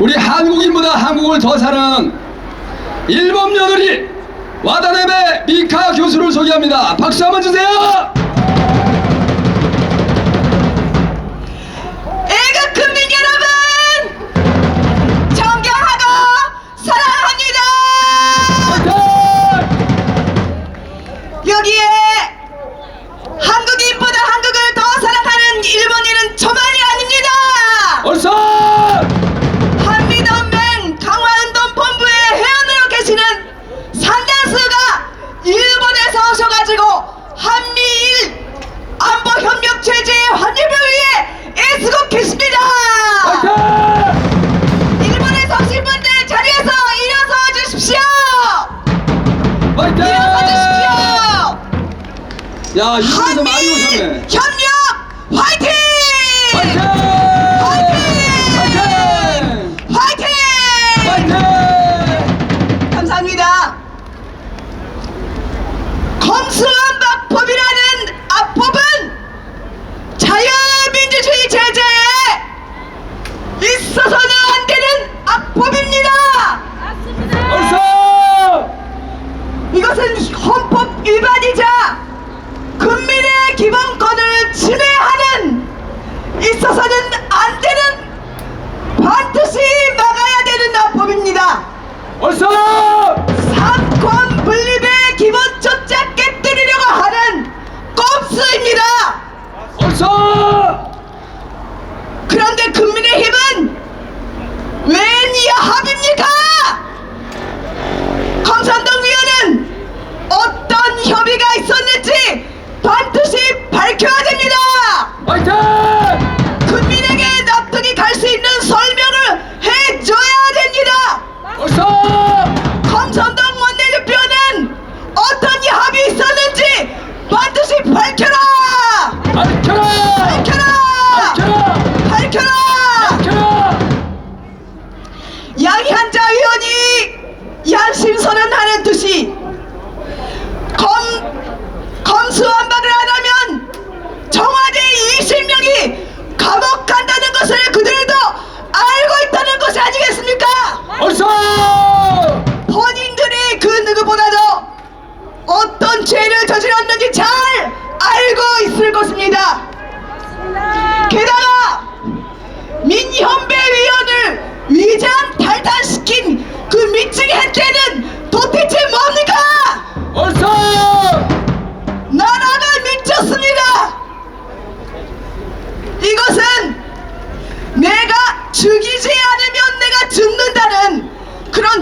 우리 한국인보다 한국을 더 사랑한 일본 며느리 와다네베 미카 교수를 소개합니다. 박수 한번 주세요.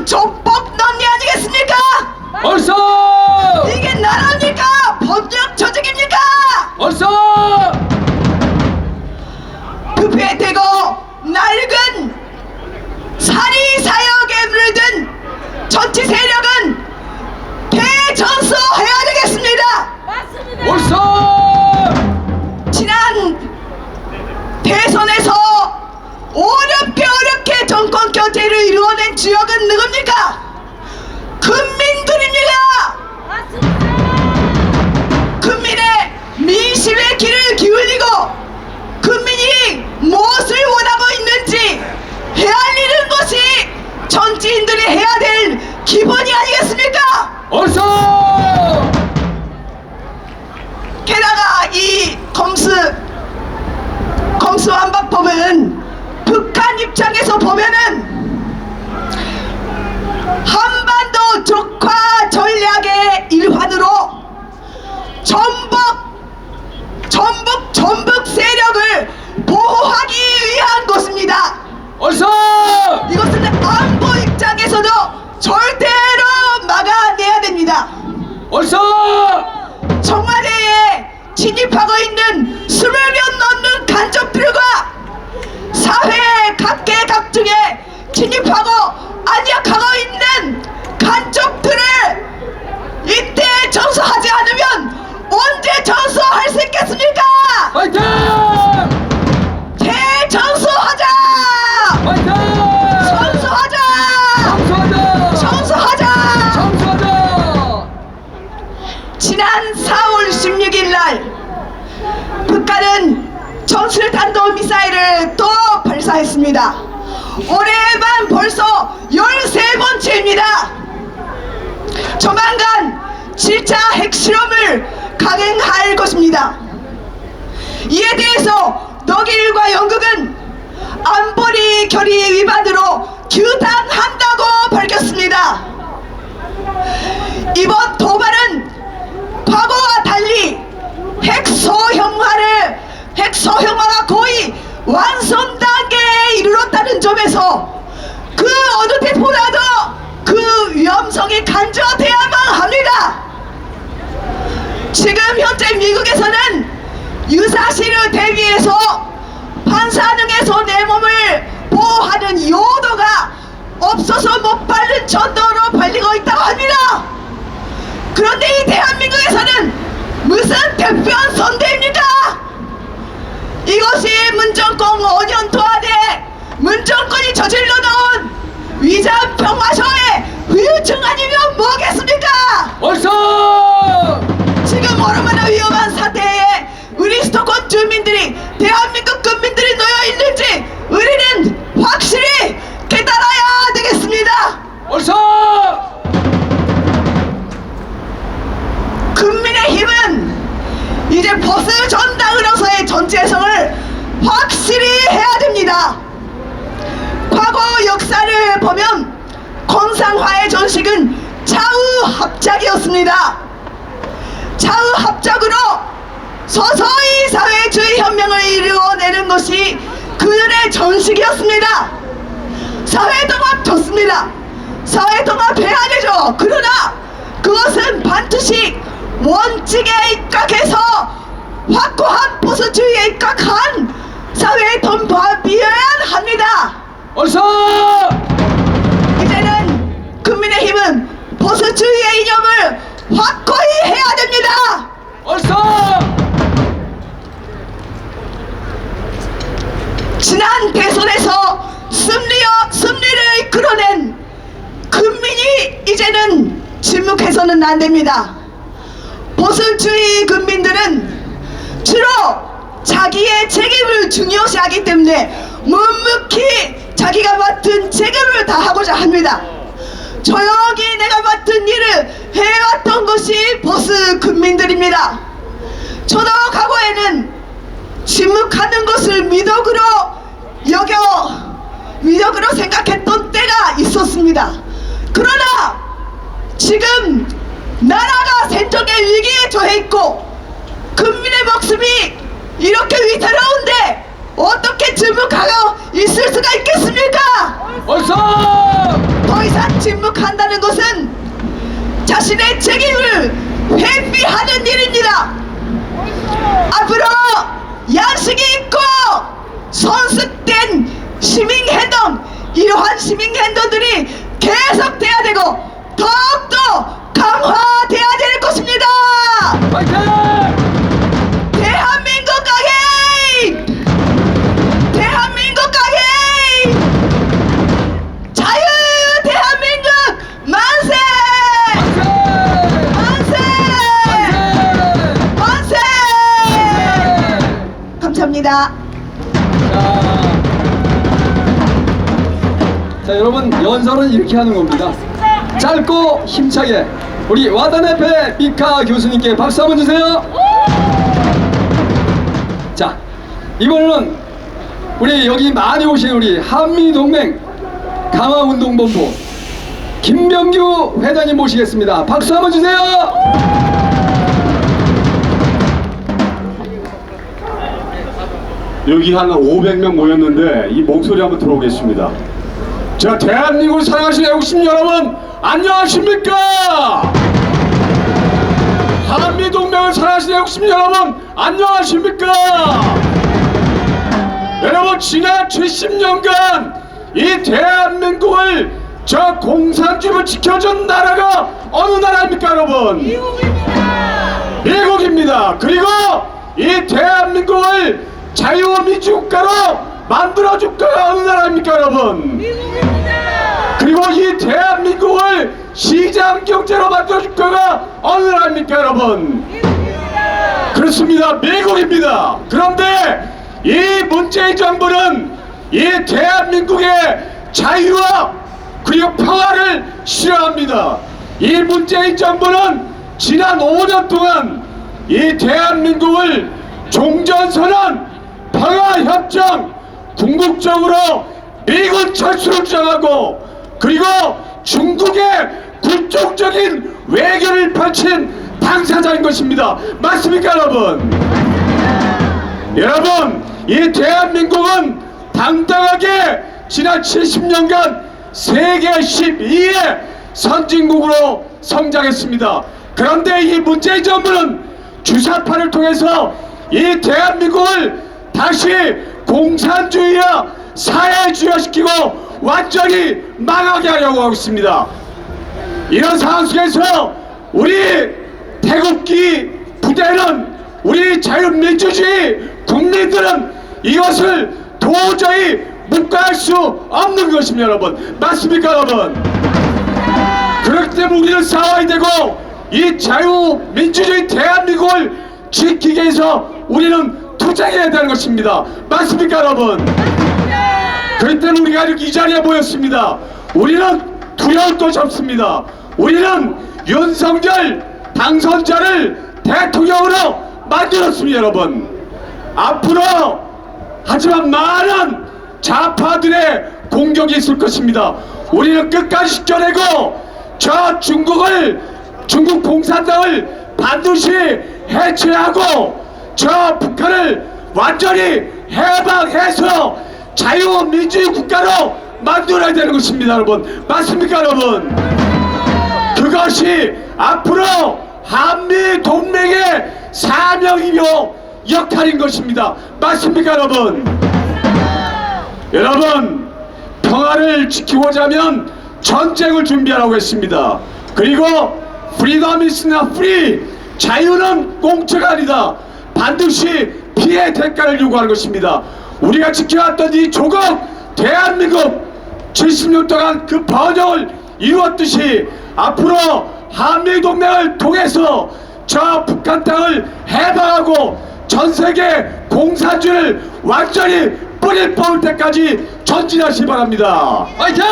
ち。 지역은 누굽니까? 금민들입니다! 금민의 민심의 길을 기울이고 금민이 무엇을 원하고 있는지 헤아리는 것이 정치인들이 해야 될 기본이 아니겠습니까? 어서! 게다가 이 검수 검수 완박법은 북한 입장에서 보면은 안약하고 있는 간첩들을 이때 저수하지 않으면 언제 저수할 수 있겠습니까? 화이팅! 재저수하자! 화이팅! 선수하자! 청소하자! 청소하자! 청소하자! 지난 4월 16일 날 북한은 전술 탄도 미사일을 또 발사했습니다. 올해만 벌써 13번째입니다. 조만간 7차 핵실험을 강행할 것입니다. 이에 대해서 독일과 영국은 안보리 결의 위반으로 규탄한다고 밝혔습니다. 이번 도발은 과거와 달리 핵소형화를 핵소형화가 거의 완성 단계에 이르렀다는 점에서 그 어느 때보다도 그 위험성이 간저돼야만 합니다. 지금 현재 미국에서는 유사시를 대비해서 반사능에서 내 몸을 보호하는 요도가 없어서 못 바른 정도로 발리고 있다고 합니다. 그런데 이 대한민국에서는 무슨 특별한 선대입니까? 이것이 문정권 5년 동안에 문정권이 저질러 놓은 위장 평화쇼의 후유증 아니면 뭐겠습니까? 얼서 지금 얼마나 위험한 사태에 우리 수도권 주민들이 대한민국 국민들이 놓여 있는지 우리는 확실히 깨달아야 되겠습니다. 얼서 국민의 힘은 이제 버스 전당으로서의 정체성을 확실히 해야 됩니다. 과거 역사를 보면 건상화의 전식은 좌우 합작이었습니다. 좌우 합작으로 서서히 사회주의 혁명을 이루어내는 것이 그들의 전식이었습니다. 사회통합 좋습니다. 사회통합해야 되죠. 그러나 그것은 반드시 원칙에 입각해서 확고한 보수주의에 입각한 사회통합이어야 합니다. 얼서 이제는 국민의힘은 보수주의의 이념을 확고히 해야 됩니다. 얼서 지난 대선에서 승리여 승리를 이끌어낸 국민이 이제는 침묵해서는 안 됩니다. 보수주의 국민들은 주로 자기의 책임을 중요시하기 때문에 묵묵히 자기가 맡은 책임을 다하고자 합니다. 조용히 내가 맡은 일을 해왔던 것이 보수 국민들입니다. 저도 과거에는 침묵하는 것을 미덕으로 여겨 미덕으로 생각했던 때가 있었습니다. 그러나 지금 나라가 생존의 위기에 처해 있고 국민의 목숨이 이렇게 위태로운데 어떻게 침묵하고 있을 수가 있겠습니까? 얼서 더 이상 침묵한다는 것은 자신의 책임을 회피하는 일입니다. 앞으로 양식이 있고 선습된 시민행동 이러한 시민행동들이 계속돼야 되고 더욱더 강화돼야 될 것입니다. 파이팅 대한민국 가게! 대한민국 가게! 자유 대한민국 만세! 만세 만세! 만세! 감사합니다. 자, 자 여러분 연설은 이렇게 하는 겁니다. 짧고 힘차게 우리 와다네페 미카 교수님께 박수 한번 주세요. 자 이번에는 우리 여기 많이 오신 우리 한미동맹 강화운동본부 김병규 회장님 모시겠습니다. 박수 한번 주세요. 여기 한 500명 모였는데 이 목소리 한번 들어보겠습니다. 자, 대한민국을 사랑하시는 애국심 여러분, 안녕하십니까? 한미 동맹을 사랑하시는 애국심 여러분, 안녕하십니까? 여러분, 지난 70년간 이 대한민국을 저 공산주의를 지켜준 나라가 어느 나라입니까, 여러분? 미국입니다. 그리고 이 대한민국을 자유민주국가로 만들어줄 거가 어느 나라입니까, 여러분? 그리고 이 대한민국을 시장 경제로 만들어줄 거가 어느 나라입니까, 여러분? 그렇습니다. 미국입니다. 그런데 이 문재인 정부는 이 대한민국의 자유와 그리고 평화를 싫어합니다. 이 문재인 정부는 지난 5년 동안 이 대한민국을 종전선언, 평화협정, 궁극적으로 미군 철수를 주장하고 그리고 중국의 굴종적인 외교를 펼친 당사자인 것입니다. 맞습니까 여러분? 여러분 이 대한민국은 당당하게 지난 70년간 세계 12의 선진국으로 성장했습니다. 그런데 이 문재인 정부는 주사파를 통해서 이 대한민국을 다시 공산주의와 사회주의화시키고 완전히 망하게 하려고 하고 있습니다. 이런 상황 속에서 우리 태극기 부대는 우리 자유민주주의 국민들은 이것을 도저히 묵과할 수 없는 것입니다 여러분. 맞습니까 여러분? 그렇기 때문에 우리는 싸워야 되고 이 자유민주주의 대한민국을 지키기 위해서 우리는 투쟁해야 되는 것입니다. 맞습니까 여러분? 그렇기 때문에 우리가 이렇게 이 자리에 모였습니다. 우리는 두려울 것이 없습니다. 우리는 윤석열 당선자를 대통령으로 만들었습니다, 여러분. 앞으로 하지만 많은 좌파들의 공격이 있을 것입니다. 우리는 끝까지 지켜내고 저 중국을 중국 공산당을 반드시 해체하고 저 북한을 완전히 해방해서 자유민주주의 국가로 만들어야 되는 것입니다 여러분. 맞습니까 여러분? 그것이 앞으로 한미 동맹의 사명이며 역할인 것입니다. 맞습니까 여러분? 여러분 평화를 지키고자 하면 전쟁을 준비하라고 했습니다. 그리고 프리덤 이스나 프리 자유는 공짜가 아니다. 반드시 피해 대가를 요구하는 것입니다. 우리가 지켜왔던 이 조국 대한민국 70년 동안 그 번영을 이루었듯이 앞으로 한미 동맹을 통해서 저 북한 땅을 해방하고 전 세계 공산주의를 완전히 뿌리 뽑을 때까지 전진하시기 바랍니다. 화이팅!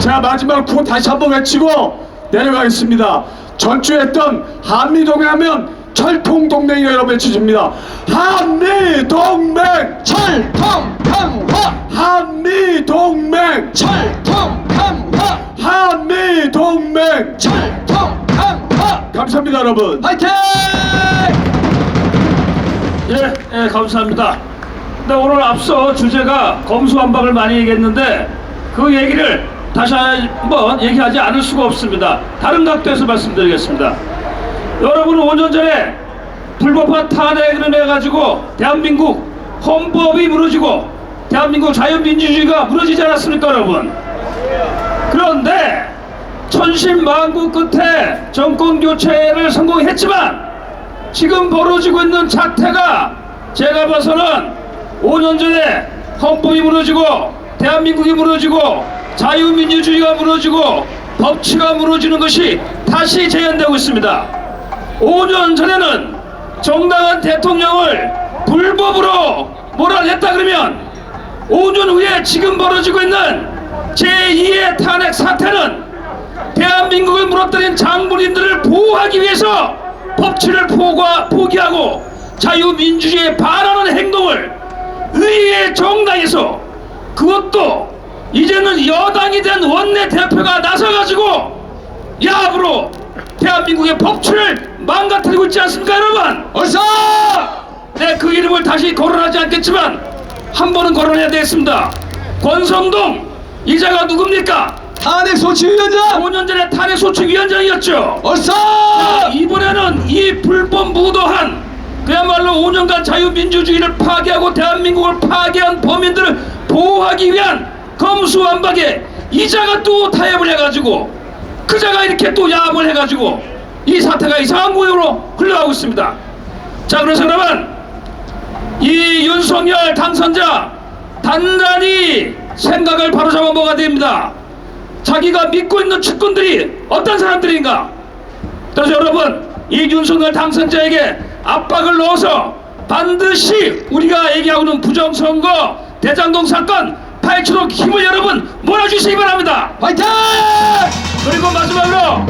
자 마지막으로 구호 다시 한번 외치고 내려가겠습니다. 전주했던 한미동맹 하면 철통동맹이라 여러분 외쳐줍니다. 한미동맹 철통 강화! 한미 동맹 철통 강화! 한미 동맹 철통 강화! 감사합니다 여러분. 화이팅! 예, 예, 감사합니다. 근데 오늘 앞서 주제가 검수완박을 많이 얘기했는데 그 얘기를 다시 한번 얘기하지 않을 수가 없습니다. 다른 각도에서 말씀드리겠습니다. 여러분은 5년 전에 불법한 탄핵을 해가지고 대한민국 헌법이 무너지고 대한민국 자유민주주의가 무너지지 않았습니까, 여러분? 그런데 천신만고 끝에 정권 교체를 성공했지만 지금 벌어지고 있는 자태가 제가 봐서는 5년 전에 헌법이 무너지고 대한민국이 무너지고 자유민주주의가 무너지고 법치가 무너지는 것이 다시 재현되고 있습니다. 5년 전에는 정당한 대통령을 불법으로 몰아냈다 그러면 5년 후에 지금 벌어지고 있는 제2의 탄핵 사태는 대한민국을 무너뜨린 장군인들을 보호하기 위해서 법치를 포기하고 자유민주주의에 반하는 행동을 의회 정당에서 그것도 이제는 여당이 된 원내 대표가 나서가지고 야합으로 대한민국의 법치를 망가뜨리고 있지 않습니까 여러분? 어서! 네, 그 이름을 다시 거론하지 않겠지만 한 번은 거론해야 되겠습니다. 권성동 이자가 누굽니까? 탄핵 소치위원장! 5년 전에 탄핵 소추위원장이었죠. 어서! 이번에는 이 불법 무도한 그야말로 5년간 자유민주주의를 파괴하고 대한민국을 파괴한 범인들을 보호하기 위한 검수완박에 이자가 또 타협을 해가지고 그자가 이렇게 또 야합을 해가지고 이 사태가 이상한 모양으로 흘러가고 있습니다. 자 그래서 여러분 이 윤석열 당선자 단단히 생각을 바로잡아 먹어야 됩니다. 자기가 믿고 있는 측근들이 어떤 사람들인가? 그래서 여러분 이 윤석열 당선자에게 압박을 넣어서 반드시 우리가 얘기하고 있는 부정선거 대장동 사건 파헤치도록 힘을 여러분 몰아주시기 바랍니다. 화이팅! 그리고 마지막으로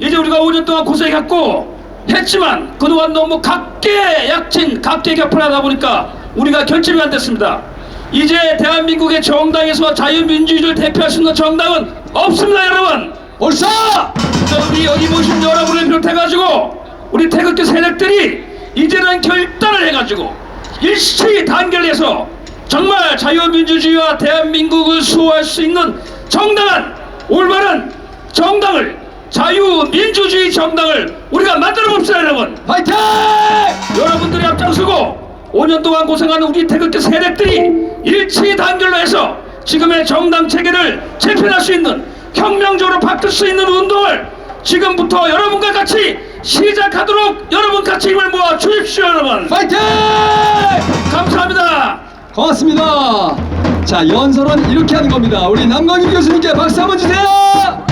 이제 우리가 5년 동안 고생했고 했지만 그동안 너무 각계 약진 각계 격파하다 보니까 우리가 결집이 안 됐습니다. 이제 대한민국의 정당에서 자유민주주의를 대표할 수 있는 정당은 없습니다 여러분 옳사! 자, 우리 여기 모신 여러분을 비롯해가지고 우리 태극기 세력들이 이제는 결단을 해가지고 일시 단결해서 정말 자유민주주의와 대한민국을 수호할 수 있는 정당한 올바른 정당을 자유민주주의 정당을 우리가 만들어 봅시다 여러분 화이팅! 여러분들이 앞장서고 5년 동안 고생하는 우리 태극기 세력들이 일치 단결로 해서 지금의 정당 체계를 재편할 수 있는 혁명적으로 바꿀 수 있는 운동을 지금부터 여러분과 같이 시작하도록 여러분 같이 힘을 모아 주십시오 여러분 화이팅! 감사합니다 고맙습니다. 자, 연설은 이렇게 하는 겁니다. 우리 남광일 교수님께 박수 한번 주세요!